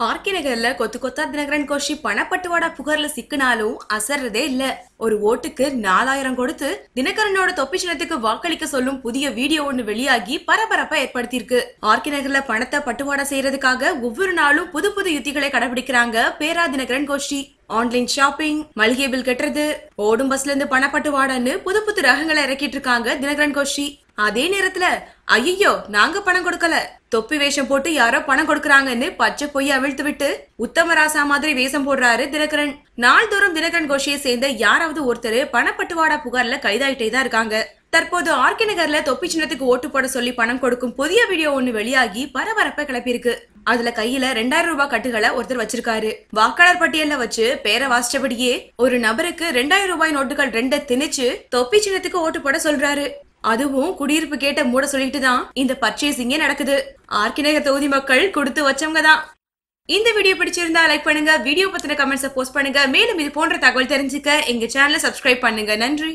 RK நகர்ல கொத்து கொத்தா தினகரன் கோஷி பணப்பட்டுவாடா புகார்ல சிக்கினாலும் அசர்றதே இல்ல. ஒரு ஓட்டுக்கு நாலாயிரம் கொடுத்து தினகரனோட தொப்பி சின்னத்துக்கு வாக்களிக்க சொல்லும் புதிய வீடியோ ஒண்ணு வெளியாகி பரபரப்பை ஏற்படுத்தியிருக்கு. ஆர்கே நகர்ல பணத்தை பட்டுவாடா செய்யறதுக்காக ஒவ்வொரு நாளும் புது புது யுத்திகளை கடைபிடிக்கிறாங்க பேரா தினகரன் கோஷி. ஆன்லைன் ஷாப்பிங் மளிகை பில் கட்டுறது ஓடும் பஸ்ல இருந்து பணப்பட்டுவாடான்னு புது புது ரகங்களை இறக்கிட்டு இருக்காங்க தினகரன் கோஷி. அதே நேரத்துல ஐயோ நாங்க பணம் கொடுக்கல. தொப்பி வேஷம் போட்டு யாரோ பணம் கொடுக்கறாங்கன்னு பச்சை பொய் அவிழ்த்து விட்டு உத்தமராசா மாதிரி வேஷம் போடுறாரு தினகரன். நாள்தோறும் தினகரன் கோஷியை சேர்ந்த யாராவது ஒருத்தர் பணப்பட்டுவாடா புகார்ல கைதாயிட்டே தான் இருக்காங்க. தற்போது ஆர்கே நகர்ல தொப்பி சின்னத்துக்கு ஓட்டு போட சொல்லி பணம் கொடுக்கும் புதிய வீடியோ ஒண்ணு வெளியாகி பரபரப்பை கிளப்பியிருக்கு. அதுல கையில ரெண்டாயிரம் ரூபாய் கட்டுகளை ஒருத்தர் வச்சிருக்காரு. வாக்காளர் பட்டியல்ல வச்சு பேரை வாசிச்சபடியே ஒரு நபருக்கு ரெண்டாயிரம் ரூபாய் நோட்டுகள் ரெண்ட திணிச்சு தொப்பி சின்னத்துக்கு ஓட்டு போட சொல்றாரு. அதுவும் குடியிருப்பு கேட்ட மூட சொல்லிட்டு தான் இந்த பர்ச்சேசிங்கே நடக்குது. ஆர்கிநகர் தொகுதி மக்கள் கொடுத்து வச்சவங்க தான் இந்த வீடியோ பிடிச்சிருந்தா லைக் பண்ணுங்க வீடியோ பத்தின கமெண்ட்ஸை போஸ்ட் பண்ணுங்க. மேலும் இது போன்ற தகவல் தெரிஞ்சுக்க எங்க சேனலை சப்ஸ்கிரைப் பண்ணுங்க. நன்றி.